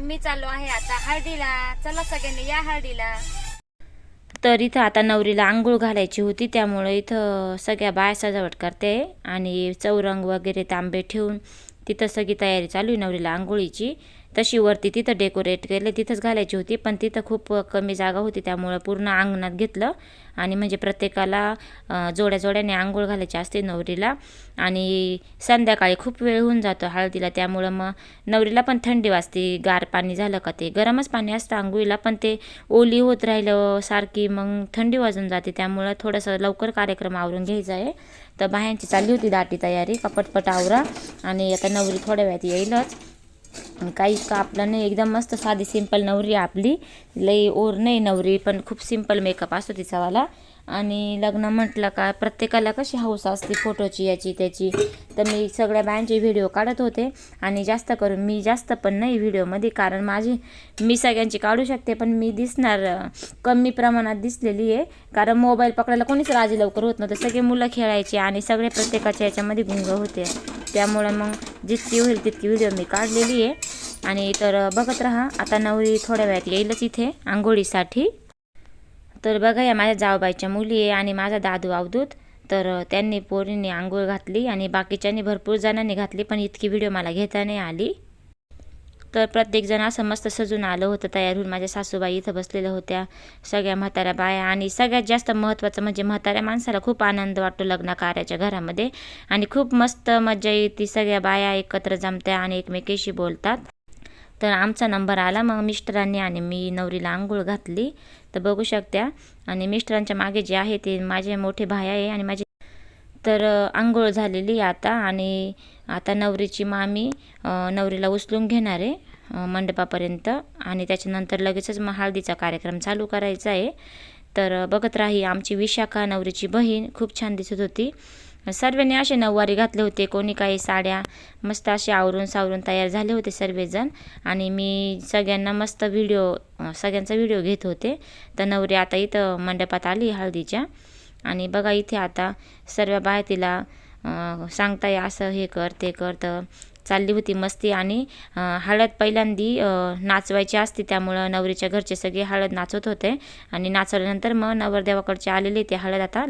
आम्ही चाललो आहे आता हळदीला. चला सगळ्यांनी या हळदीला. तर इथं आता नवरीला आंघोळ घालायची होती त्यामुळे इथं सगळ्या बाया सजावट करते आणि चौरंग वगैरे तांबे ठेवून तिथं सगळी तयारी चालू आहे नवरीला आंघोळीची. तशी वरती तिथं डेकोरेट केलं तिथंच घालायची होती पण तिथं खूप कमी जागा होती त्यामुळं पूर्ण अंगणात घेतलं. आणि म्हणजे प्रत्येकाला जोड्या जोड्याने आंघोळ घालायची असते नवरीला. आणि संध्याकाळी खूप वेळ होऊन जातो हळदीला त्यामुळं मग नवरीला पण थंडी वाजते. गार पाणी झालं का ते? गरमच पाणी असतं आंघोळीला पण ते ओली होत राहिलं सारखी मग थंडी वाजून जाते. त्यामुळं थोडंसं लवकर कार्यक्रम आवरून घ्यायचा आहे. तर बायांची चालली होती दाटी तयारी कपटपट आवरा. आणि आता नवरी थोड्या वेळात येईलच. काही का आपलं नाही एकदम मस्त साधी सिंपल नवरी आहे आपली. लई ओर नाही नवरी पण खूप सिंपल मेकअप असतो तिचावाला आणि लग्न म्हटलं का प्रत्येकाला कशी हौस असते फोटोची याची त्याची. तर मी सगळ्या बायांचे व्हिडिओ काढत होते. आणि जास्त करून मी जास्त पण नाही व्हिडिओमध्ये कारण माझी मी सगळ्यांची काढू शकते पण मी दिसणार कमी प्रमाणात दिसलेली आहे. कारण मोबाईल पकडायला कोणीच राजी लवकर होत नव्हतं. सगळे मुलं खेळायचे आणि सगळे प्रत्येकाच्या याच्यामध्ये गुंग होते. त्यामुळे मग जितकी होईल तितकी व्हिडिओ मी काढलेली आहे. आणि तर बघत राहा. आता नवरी थोड्या वेळात येईलच इथे आंघोळीसाठी. तर बघा या माझ्या जावबाईच्या मुली आहे आणि माझा दादू अवधूत. तर त्यांनी पोरींनी आंघोळ घातली आणि बाकीच्यांनी भरपूर जणांनी घातली पण इतकी व्हिडिओ मला घेता नाही आली. तर प्रत्येकजण असं मस्त सजून आलं होतं तयार होऊन. माझ्या सासूबाई इथं बसलेल्या होत्या. सगळ्या म्हाताऱ्या बाया आणि सगळ्यात जास्त महत्त्वाचं म्हणजे म्हाताऱ्या माणसाला खूप आनंद वाटतो लग्न कार्याच्या घरामध्ये. आणि खूप मस्त मजा येते. सगळ्या बाया एकत्र जमत्या आणि एकमेकीशी बोलतात. तर आमचा नंबर आला. मग मिस्टरांनी आणि मी नवरीला आंघोळ घातली. तर बघू शकत्या. आणि मिस्टरांच्या मागे जे आहे ते माझे मोठे भाय आहे आणि माझे तर आंघोळ झालेली आहे आता. आणि आता नवरीची मामी नवरीला उचलून घेणार आहे मंडपापर्यंत. आणि त्याच्यानंतर लगेचच मग हळदीचा कार्यक्रम चालू करायचा आहे. तर बघत राही आमची विशाखा नवरीची बहीण. खूप छान दिसत होती. सर्वांनी असे नऊवारी घातले होते. कोणी काही साड्या मस्त असे आवरून सावरून तयार झाले होते सर्वजण. आणि मी सगळ्यांना मस्त व्हिडिओ सगळ्यांचा व्हिडिओ घेत होते. तर नवरी आता इथं मंडपात आली हळदीच्या. आणि बघा इथे आता सर्व बाया तिला सांगताय असं हे कर ते कर. तर चालली होती मस्ती आणि हळद पहिल्यांदी नाचवायची असते. त्यामुळं नवरीच्या घरचे सगळे हळद नाचत होते. आणि नाचवल्यानंतर मग नवरदेवाकडचे आलेले ते हळद आता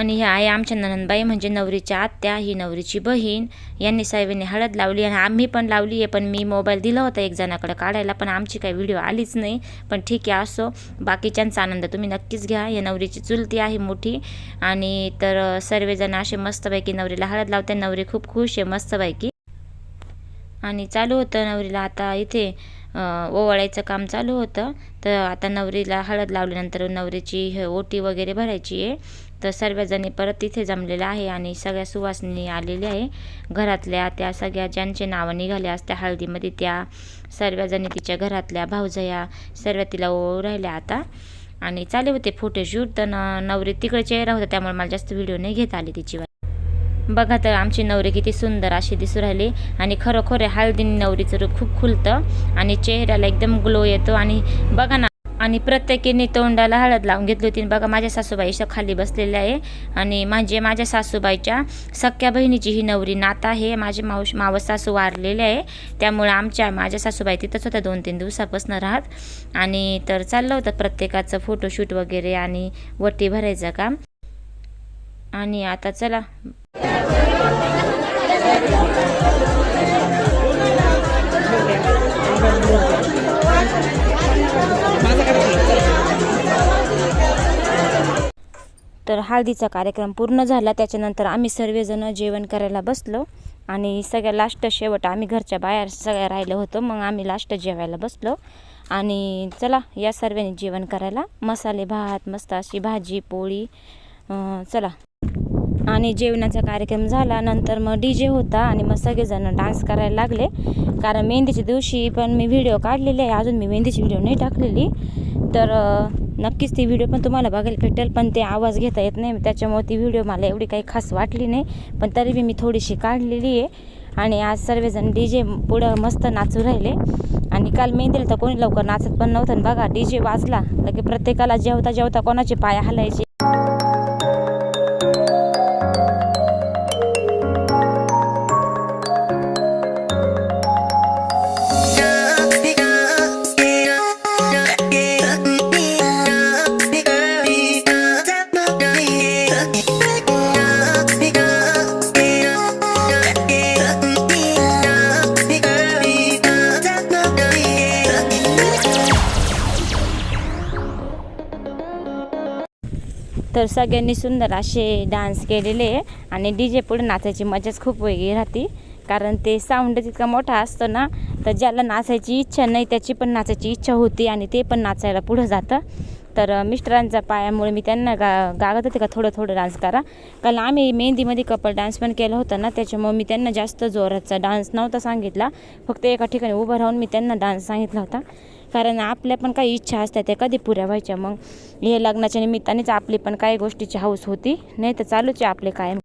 आणि ह्या आहे आमच्या ननंदबाई म्हणजे नवरीच्या आत्या ही नवरीची बहीण यांनी साहेबांनी हळद लावली आणि आम्ही पण लावली आहे. पण मी मोबाईल दिला होता एक जणाकडे काढायला पण आमची काही व्हिडिओ आलीच नाही. पण ठीक आहे असो. बाकीच्यांचा आनंद तुम्ही नक्कीच घ्या. या नवरीची चुलती आहे मोठी. आणि तर सर्वजण असे मस्तपैकी नवरीला हळद लावते नवरी खूप खुश आहे मस्तपैकी. आणि चालू होतं नवरीला आता इथे. ओवाळायचं काम चालू होतं. तर आता नवरीला हळद लावल्यानंतर नवरीची हे ओटी वगैरे भरायची आहे. तर सर्वजणी परत तिथे जमलेलं आहे आणि सगळ्या सुवासनी आलेल्या आहे. घरातल्या त्या सगळ्या ज्यांचे नावं निघाल्या असत्या हळदीमध्ये त्या सर्वजणी तिच्या घरातल्या भाऊजया सर्व तिला ओळू राहिल्या आता. आणि चालू होते फोटोशूट. तर न- नवरी तिकडे चेहरा होता त्यामुळे मला जास्त व्हिडिओ नाही घेता आली तिची. बघा तर आमची नवरी किती सुंदर अशी दिसू राहिली. आणि खरोखर हळदीने नवरीचं रूप खूप खुलतं. आणि चेहऱ्याला एकदम ग्लो येतो. आणि बघा ना आणि प्रत्येकीने तोंडाला हळद लावून घेतली होती. आणि बघा माझ्या सासूबाई इथं खाली बसलेल्या आहे. आणि म्हणजे माझ्या सासूबाईच्या सख्या बहिणीची ही नवरी नात आहे. माझे मावश मावस सासू वारलेले आहे. त्यामुळे आमच्या माझ्या सासूबाई तिथंच होत्या दोन तीन दिवसापासून राहत. आणि तर चाललं होतं प्रत्येकाचं फोटोशूट वगैरे आणि वटी भरायचं काम. आणि आता चला. तर हळदीचा कार्यक्रम पूर्ण झाला. त्याच्यानंतर आम्ही सर्वजण जेवण करायला बसलो. आणि सगळ्या लास्ट शेवट आम्ही घरच्या बाहेर सगळ्या राहिलं होतो. मग आम्ही लास्ट जेवायला बसलो. आणि चला या सर्वांनी जेवण करायला. मसाले भात मस्त अशी भाजी पोळी चला. आणि जेवणाचा कार्यक्रम झाला. नंतर मग डी जे होता आणि मग सगळेजण डान्स करायला लागले. कारण मेहंदीच्या दिवशी पण मी व्हिडिओ काढलेले आहे. अजून मी मेहंदीची व्हिडिओ नाही टाकलेली. तर नक्कीच ती व्हिडिओ पण तुम्हाला बघायला भेटेल पण ते आवाज घेता येत नाही. त्याच्यामुळे ती व्हिडिओ मला एवढी काही खास वाटली नाही. पण तरी बी मी थोडीशी काढलेली आहे. आणि आज सर्वजण डी जे पुढं मस्त नाचू राहिले. आणि काल मेहंदीला तर कोणी लवकर नाचत पण नव्हतं. आणि बघा डी जे वाजला. लगे प्रत्येकाला जेवता जेवता कोणाचे पाय हलायचे. तर सगळ्यांनी सुंदर असे डान्स केलेले आहे. आणि डी जे पुढे नाचायची मजाच खूप वेगळी राहते. कारण ते साऊंड इतका मोठा असतो ना तर ज्याला नाचायची इच्छा नाही त्याची पण नाचायची इच्छा होती आणि ते पण नाचायला पुढं जातं. तर मिस्टरांच्या पायामुळे मी त्यांना गा गागत होते का थोडं थोडं डान्स करा. कारण आम्ही मेहंदीमध्ये कपल डान्स पण केला होता ना त्याच्यामुळे मी त्यांना जास्त जोराचा डान्स नव्हता सांगितला. फक्त एका ठिकाणी उभं राहून मी त्यांना डान्स सांगितला होता. कारण आपल्या पण काही इच्छा असतात त्या कधी पुऱ्या व्हायच्या. मग हे लग्नाच्या निमित्तानेच आपली पण काही गोष्टीची हौस होती नाही तर चालूच आहे आपले कायम.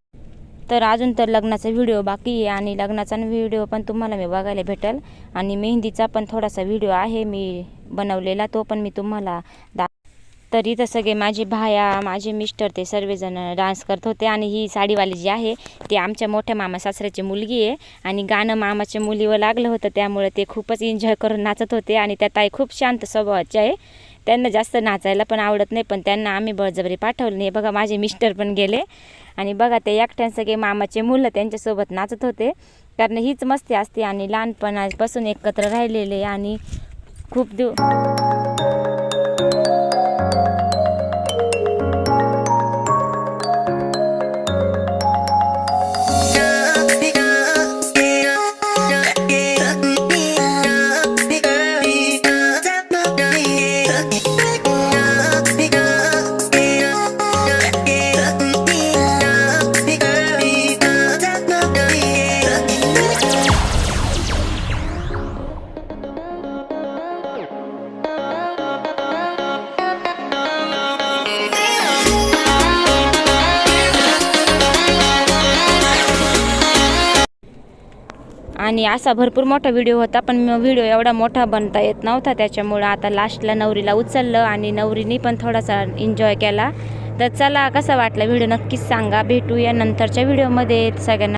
तर अजून तर लग्नाचा व्हिडिओ बाकी आहे आणि लग्नाचा व्हिडिओ पण तुम्हाला मी बघायला भेटेल. आणि मेहंदीचा पण थोडासा व्हिडिओ आहे मी बनवलेला तो पण मी तुम्हाला दा तर इथं सगळे माझे भाया माझे मिस्टर ते सर्वजण डान्स करत होते आणि ही साडीवाली जी आहे ती आमच्या मोठ्या मामा सासऱ्याची मुलगी आहे आणि गाणं मामाच्या मुलीवर लागलं होतं त्यामुळे ते खूपच एन्जॉय करून नाचत होते आणि त्या ताई खूप शांत स्वभावाचे आहे. त्यांना जास्त नाचायला पण आवडत नाही पण त्यांना आम्ही बळजबरी पाठवलं नाही. बघा माझे मिस्टर पण गेले आणि बघा ते एकट्यान सगळे मामाचे मुलं त्यांच्यासोबत नाचत होते. कारण हीच मस्ती असते आणि लहानपणापासून एकत्र राहिलेले आणि खूप दिव आणि असा भरपूर मोठा व्हिडिओ होता पण व्हिडिओ एवढा मोठा बनता येत नव्हता. त्याच्यामुळं आता लास्टला नवरीला उचललं आणि नवरीने पण थोडासा एन्जॉय केला. तर चला कसा वाटला व्हिडिओ नक्कीच सांगा. भेटूया नंतरच्या व्हिडिओमध्ये सगळ्यांना